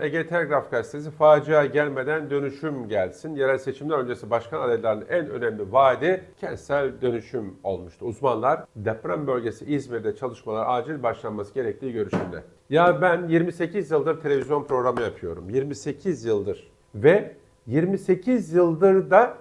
Ege Telgraf Gazetesi facia gelmeden dönüşüm gelsin. Yerel seçimler öncesi başkan adaylarının en önemli vaadi kentsel dönüşüm olmuştu. Uzmanlar deprem bölgesi İzmir'de çalışmalar acil başlanması gerektiği görüşünde. Ya ben 28 yıldır televizyon programı yapıyorum. 28 yıldır ve 28 yıldır da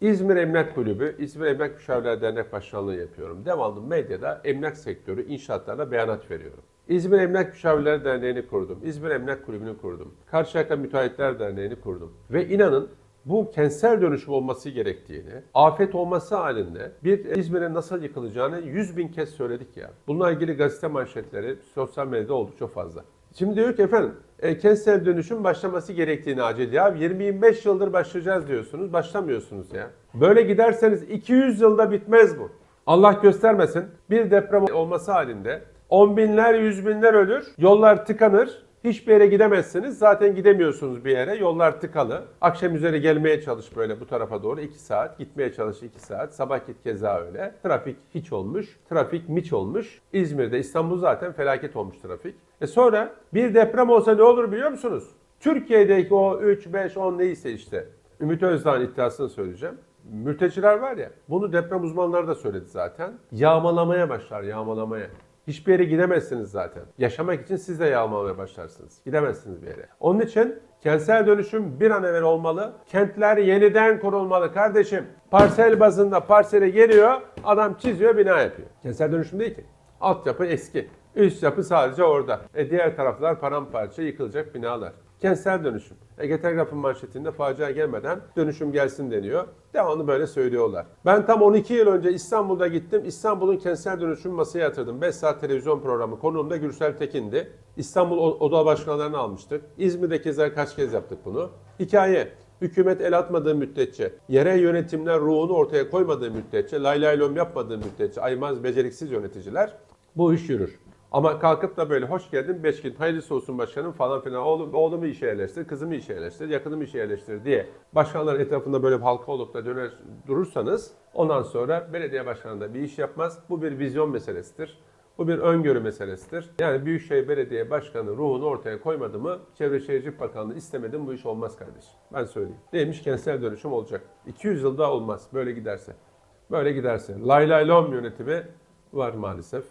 İzmir Emlak Kulübü, İzmir Emlak Müşavirler Dernek Başkanlığı yapıyorum. Devamlı medyada emlak sektörü, inşaatlarına beyanat veriyorum. İzmir Emlak Müşavirler Derneği'ni kurdum. İzmir Emlak Kulübü'nü kurdum. Karşıyaka Müteahhitler Derneği'ni kurdum. Ve inanın bu kentsel dönüşüm olması gerektiğini, afet olması halinde bir İzmir'in nasıl yıkılacağını 100 bin kez söyledik ya. Bununla ilgili gazete manşetleri sosyal medyada oldukça fazla. Şimdi diyor ki efendim e, kentsel dönüşüm başlaması gerektiğini acil. Ya 20-25 yıldır başlayacağız diyorsunuz, başlamıyorsunuz ya. Böyle giderseniz 200 yılda bitmez bu. Allah göstermesin bir deprem olması halinde on binler, yüz binler ölür, yollar tıkanır, hiçbir yere gidemezsiniz. Zaten gidemiyorsunuz bir yere, yollar tıkalı. Akşam üzeri gelmeye çalış böyle bu tarafa doğru 2 saat, gitmeye çalış 2 saat. Sabah git keza öyle. Trafik hiç olmuş, trafik miç olmuş. İzmir'de, İstanbul zaten felaket olmuş trafik. E sonra bir deprem olsa ne olur biliyor musunuz? Türkiye'deki o 3, 5, 10 neyse işte. Ümit Özdağ'ın iddiasını söyleyeceğim. Mülteciler var ya, bunu deprem uzmanları da söyledi zaten. Yağmalamaya başlar, yağmalamaya. Hiçbir yere gidemezsiniz zaten. Yaşamak için siz de yağmalamaya başlarsınız. Gidemezsiniz bir yere. Onun için kentsel dönüşüm bir an evvel olmalı. Kentler yeniden kurulmalı kardeşim. Parsel bazında parsele geliyor, adam çiziyor, bina yapıyor. Kentsel dönüşüm değil ki. Altyapı eski. Üst yapı sadece orada. E diğer taraflar paramparça yıkılacak binalar. Kentsel dönüşüm. Ege Telgraf'ın manşetinde facia gelmeden dönüşüm gelsin deniyor. Devamlı böyle söylüyorlar. Ben tam 12 yıl önce İstanbul'da gittim. İstanbul'un kentsel dönüşüm masaya yatırdım. 5 saat televizyon programı. Konuğum da Gürsel Tekin'di. İstanbul Oda Başkanlarını almıştık. İzmir'de keza kaç kez yaptık bunu. Hikaye. Hükümet el atmadığı müddetçe, yerel yönetimler ruhunu ortaya koymadığı müddetçe, lay lay lom yapmadığı müddetçe, aymaz beceriksiz yöneticiler bu iş yürür. Ama kalkıp da böyle hoş geldin 5 gün hayırlısı olsun başkanım falan filan oğlum, oğlumu işe yerleştir, kızımı işe yerleştir, yakınımı işe yerleştir diye başkanların etrafında böyle bir halka olup da döner durursanız ondan sonra belediye başkanı da bir iş yapmaz. Bu bir vizyon meselesidir. Bu bir öngörü meselesidir. Yani Büyükşehir Belediye Başkanı ruhunu ortaya koymadı mı Çevre Şehircilik Bakanlığı istemedi bu iş olmaz kardeşim. Ben söyleyeyim. Neymiş kentsel dönüşüm olacak. 200 yılda olmaz böyle giderse. Böyle giderse. Lay lay lom yönetimi var maalesef.